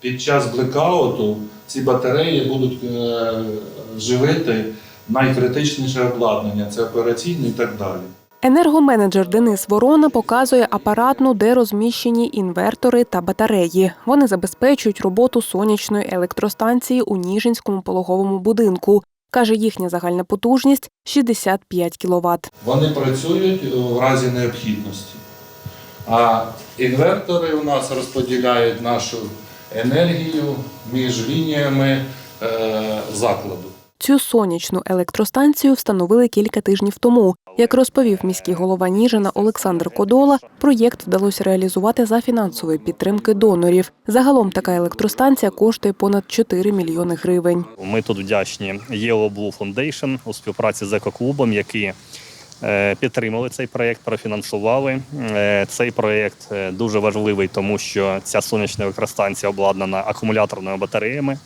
під час блекауту ці батареї будуть е, живити найкритичніше обладнання, це операційне і так далі. Енергоменеджер Денис Ворона показує апаратну, де розміщені інвертори та батареї. Вони забезпечують роботу сонячної електростанції у Ніжинському пологовому будинку. Каже, їхня загальна потужність 65 кВт. Вони працюють в разі необхідності. А інвертори у нас розподіляють нашу енергію між лініями е, закладу. Цю сонячну електростанцію встановили кілька тижнів тому. Як розповів міський голова Ніжина Олександр Кодола, проєкт вдалося реалізувати за фінансової підтримки донорів. Загалом така електростанція коштує понад 4 мільйони гривень. Ми тут вдячні Yellow Blue Foundation у співпраці з екоклубом, які е, підтримали цей проєкт, профінансували. Е, Цей проєкт е, дуже важливий, тому що ця сонячна електростанція обладнана акумуляторними батареями,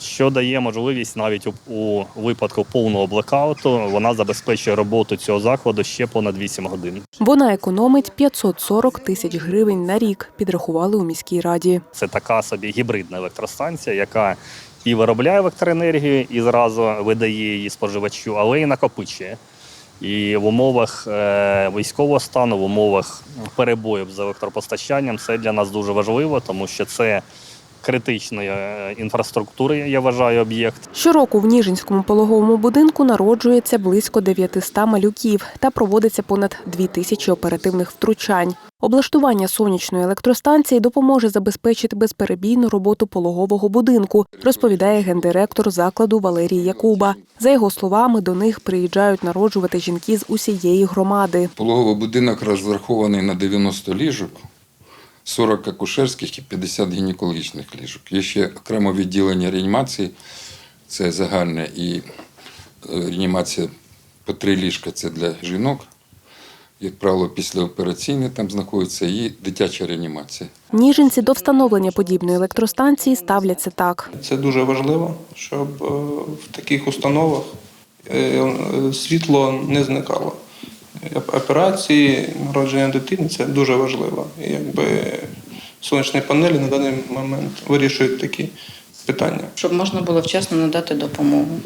що дає можливість навіть у, у випадку повного блекауту вона забезпечує роботу цього закладу ще понад 8 годин. Вона економить 540 тисяч гривень на рік, підрахували у міській раді. Це така собі гібридна електростанція, яка і виробляє електроенергію, і зразу видає її споживачу, але і накопичує. І в умовах е, військового стану, в умовах перебоїв з електропостачанням це для нас дуже важливо, тому що це критичної е, інфраструктури, я вважаю, об'єкт. Щороку в Ніжинському пологовому будинку народжується близько 900 малюків та проводиться понад 2 тисячі оперативних втручань. Облаштування сонячної електростанції допоможе забезпечити безперебійну роботу пологового будинку, розповідає гендиректор закладу Валерій Якуба. За його словами, до них приїжджають народжувати жінки з усієї громади. Пологовий будинок розрахований на 90 ліжок, 40 акушерських і 50 гінекологічних ліжок. Є ще окреме відділення реанімації, це загальне і е, реанімація по три ліжка це для жінок. Як правило, післяопераційне там знаходиться і дитяча реанімація. Ніжинці до встановлення подібної електростанції ставляться так. Це дуже важливо, щоб е, в таких установах е, світло не зникало. Операції, народження дитини це дуже важливо. І якби сонячні панелі на даний момент вирішують такі питання. щоб можна було вчасно надати допомогу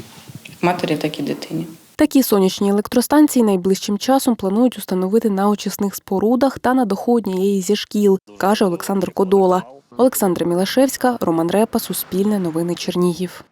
як матері, так і дитині. Такі сонячні електростанції найближчим часом планують установити на очисних спорудах та на даху однієї зі шкіл, каже Олександр Кодола. Олександра Мілашевська, Роман Репа, Суспільне новини Чернігів.